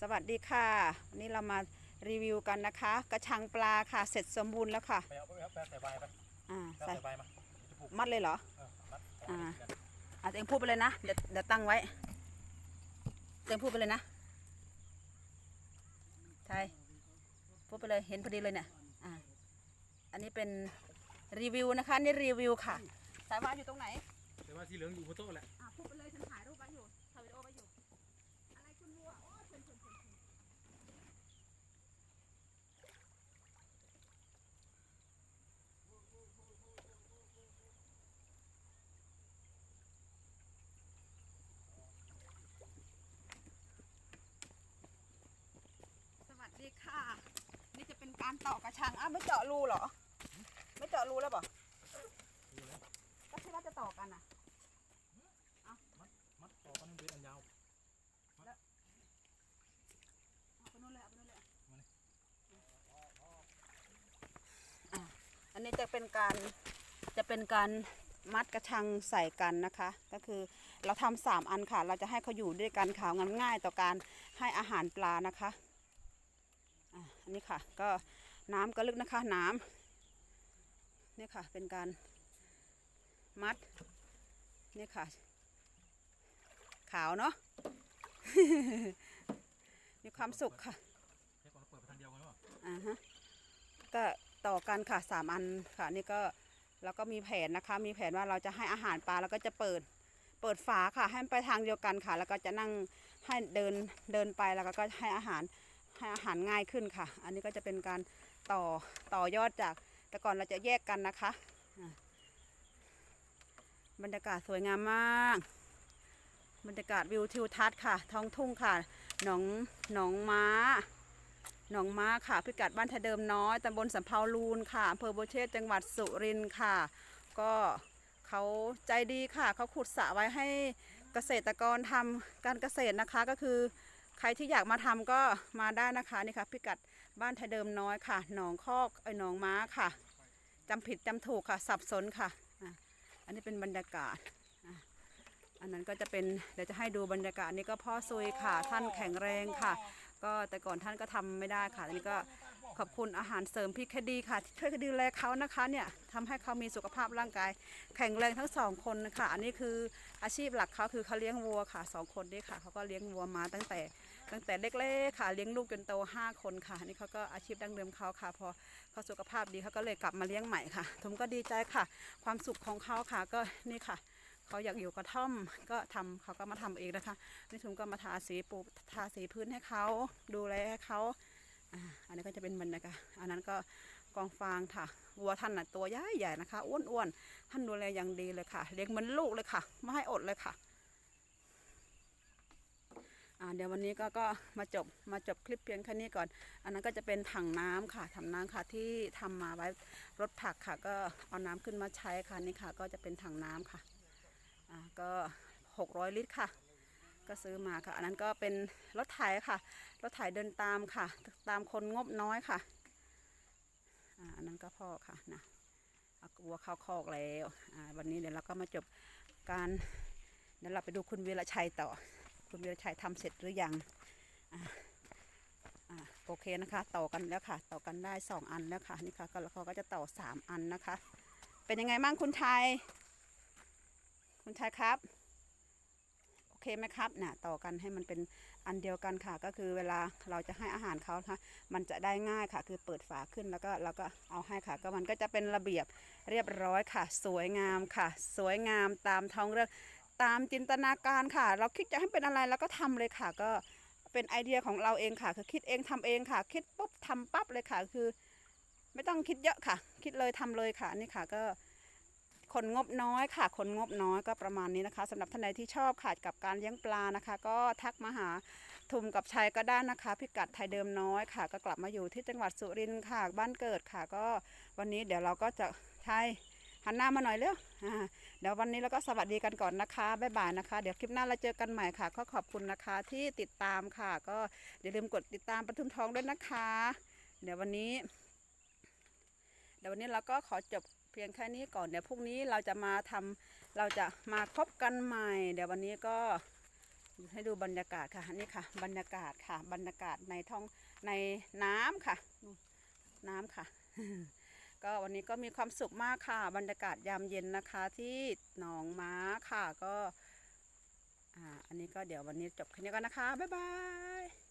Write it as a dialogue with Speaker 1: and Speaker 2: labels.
Speaker 1: สวัสดีค่ะ วันนี้เรามารีวิวกันนะคะ กระชังปลาค่ะ เสร็จสมบูรณ์แล้วค่ะ
Speaker 2: ไปเอาไปเอาแปลใส่ใบไป
Speaker 1: อ่า
Speaker 2: แปล
Speaker 1: ใส่
Speaker 2: ใส่ใบมาจะผูก
Speaker 1: มัดเลยเหรอ
Speaker 2: เออมัด
Speaker 1: อ่าอะตัวเองพูดไปเลยนะเดี๋ยวเดี๋ยวตั้งไว้ตัวเองพูดไปเลยนะไทยพูดไปเลยเห็นพอดีเลยเนี่ยอ่าอันนี้เป็นรีวิวนะคะนี่รีวิวค่ะ สายฟ้าอยู่ตรงไหน
Speaker 2: แต่ว่าสีเหลืองอยู่บนโต๊ะแหละ
Speaker 1: อะพูดไปเลยฉันถ่ายรูปไว้อยู่ถ่ายวิดีโอไว้อยู่ อะไรคุณวัวโอ้ยเชิญเชิญเชิญเชิญสวัสดีค่ะ นี่จะเป็น การต่อกระชังอ้าวไม่เจาะรูเหรอ ไม่เจาะรูแล้วบ่ก็ที่ว่าจะต่อกันน่ะ
Speaker 2: มัดต่อกันเป็นอันยาว
Speaker 1: เอาไปนู่นเลยเอาไปนู่นเลย
Speaker 2: มาเลย
Speaker 1: อะอันนี้จะเป็นการจะเป็นการมัดกระชังใส่กันนะคะ ก็คือเราทำสามอันค่ะ เราจะให้เขาอยู่ด้วยกันค่ะงั้นง่ายต่อการให้อาหารปลานะคะอะอั นนี้ค่ะ ก็น้ำก็ลึกนะคะ น้ำนี่ค่ะ เป็นการมัดนี่ค่ะ ขาวเนาะมีความสุขค่ะ
Speaker 2: แค่ก่อนเราเปิดไปทางเดียวกันหรือเปล่า
Speaker 1: อ่าฮะก็ต่อกันค่ะสามอันค่ะ นี่ก็เราก็มีแผนนะคะ มีแผนว่าเราจะให้อาหารปลาแล้วก็จะเปิด เปิดฝาค่ะ ให้มันไปทางเดียวกันค่ะ แล้วก็จะนั่งให้เดินเดินไปแล้วก็ให้อาหาร ให้อาหารง่ายขึ้นค่ะ อันนี้ก็จะเป็นการต่อต่อยอดจาก แต่ก่อนเราจะแยกกันนะคะ บรรยากาศสวยงามมาก บรรยากาศวิวทิวทัศน์ค่ะ ท้องทุ่งค่ะ หนองหนองม้า หนองม้าค่ะ พิกัดบ้านทะเดิมน้อยตำบลสำเภาลูนค่ะอำเภอโบเชษจังหวัดสุรินทร์ค่ะ ก็เขาใจดีค่ะ เขาขุดสระไว้ให้เกษตรกรทำการเกษตรนะคะก็คือ ใครที่อยากมาทำก็มาได้นะคะนี่ค่ะพิกัดบ้านไทะเดิมน้อยค่ะ หนองคอกไอ้หนองม้าค่ะจำผิดจำถูกค่ะ สับสนค่ะอันนี้เป็นบรรยากาศอันนั้นก็จะเป็นเดี๋ยวจะให้ดูบรรยากาศนี่ก็พ่อซุยค่ะ ท่านแข็งแรงค่ะ ก็แต่ก่อนท่านก็ทำไม่ได้ค่ะอันนี้ก็ขอบคุณอาหารเสริมพี่คดีค่ะที่ช่วยดูแลเขานะคะเนี่ยทำให้เขามีสุขภาพร่างกาย แข็งแรงทั้งสองคนนะคะอันนี้คืออาชีพหลักเขาคือเขาเลี้ยงวัวค่ะสองคนนี่ค่ะเขาก็เลี้ยงวัวมาตั้งแต่ ตั้งแต่เล็กๆค่ะเลี้ยงลูกจนโตห้าคนค่ะ นี่เขาก็อาชีพดั้งเดิมเขาค่ะ พอเขาสุขภาพดีเขาก็เลยกลับมาเลี้ยงใหม่ค่ะผมก็ดีใจค่ะ ความสุขของเขาค่ะก็นี่ค่ะเขาอยากอยู่กระท่อมก็ทำเขาก็มาทำเองนะคะนี่ถุมก็มาทาสีปูทาสีพื้นให้เขาดูแลให้เขาอันนี้ก็จะเป็นบรรยากาศอันนั้นก็กองฟางค่ะ วัวท่านน่ะตัวใหญ่ใหญ่นะคะ อ้วนๆ ท่านดูแลอย่างดีเลยค่ะ เลี้ยงเหมือนลูกเลยค่ะ ไม่ให้อดเลยค่ะ เดี๋ยววันนี้ก็ก็มาจบมาจบคลิปเพียงแค่นี้ก่อน อันนั้นก็จะเป็นถังน้ำค่ะถังน้ำค่ะที่ทำมาไว้รถผักค่ะ ก็เอาน้ำขึ้นมาใช้ค่ะนี่ค่ะ ก็จะเป็นถังน้ำค่ะอ่าก็600 ลิตรค่ะ ก็ซื้อมาค่ะ อันนั้นก็เป็นรถไถค่ะ รถไถเดินตามค่ะ ตามคนงบน้อยค่ะอ่าอันนั้นก็พ่อค่ะนะเอาวัวเข้าคอกแล้วอ่าวันนี้เดี๋ยวเราก็มาจบการเดี๋ยวเราไปดูคุณวีระชัยต่อ คุณวีรชัยทำเสร็จหรือยังอ่าอ่าโอเคนะคะ ต่อกันแล้วค่ะ ต่อกันได้สองอันแล้วค่ะนี่ค่ะก็แล้วเขาก็จะต่อสามอันนะคะ เป็นยังไงบ้างคุณชัยคุณชายครับโอเคไหมครับน่ะต่อกันให้มันเป็นอันเดียวกันค่ะ ก็คือเวลาเราจะให้อาหารเขาค่ะ มันจะได้ง่ายค่ะ คือเปิดฝาขึ้นแล้วก็เราก็เอาให้ค่ะ ก็มันก็จะเป็นระเบียบเรียบร้อยค่ะ สวยงามค่ะ สวยงามตามท้องเรื่อง ตามจินตนาการค่ะ เราคิดจะให้เป็นอะไรเราก็ทำเลยค่ะ ก็เป็นไอเดียของเราเองค่ะ คือคิดเองทำเองค่ะ คิดปุ๊บทำปั๊บเลยค่ะ คือ ไม่ต้องคิดเยอะค่ะ คิดเลยทำเลยค่ะนี่ค่ะ ก็คนงบน้อยค่ะ คนงบน้อยก็ประมาณนี้นะคะสำหรับท่านใดที่ชอบค่ะกับการเลี้ยงปลานะคะ ก็ทักมาหาทุมกับชัยก็ได้นะคะ พิกัดไทยเดิมน้อยค่ะ ก็กลับมาอยู่ที่จังหวัดสุรินทร์ค่ะ บ้านเกิดค่ะ ก็วันนี้เดี๋ยวเราก็จะใช่ หันหน้ามาหน่อยเร็วเดี๋ยววันนี้เราก็สวัสดีกันก่อนนะคะ บ๊ายบายนะคะ เดี๋ยวคลิปหน้าเราเจอกันใหม่ค่ะ ก็ขอบคุณนะคะที่ติดตามค่ะ ก็อย่าลืมกดติดตามปทุมทองด้วยนะคะ เดี๋ยววันนี้ เดี๋ยววันนี้เราก็ขอจบเพียงแค่นี้ก่อน เดี๋ยวพรุ่งนี้เราจะมาทำเราจะมาพบกันใหม่ เดี๋ยววันนี้ก็ให้ดูบรรยากาศค่ะ นี่ค่ะ บรรยากาศค่ะ บรรยากาศในท้องในน้ำค่ะนู่นน้ำค่ะ ก็วันนี้ก็มีความสุขมากค่ะ บรรยากาศยามเย็นนะคะที่หนองม้าค่ะก็อ่าอันนี้ก็เดี๋ยววันนี้จบแค่นี้ก่อนนะคะ บ๊ายบาย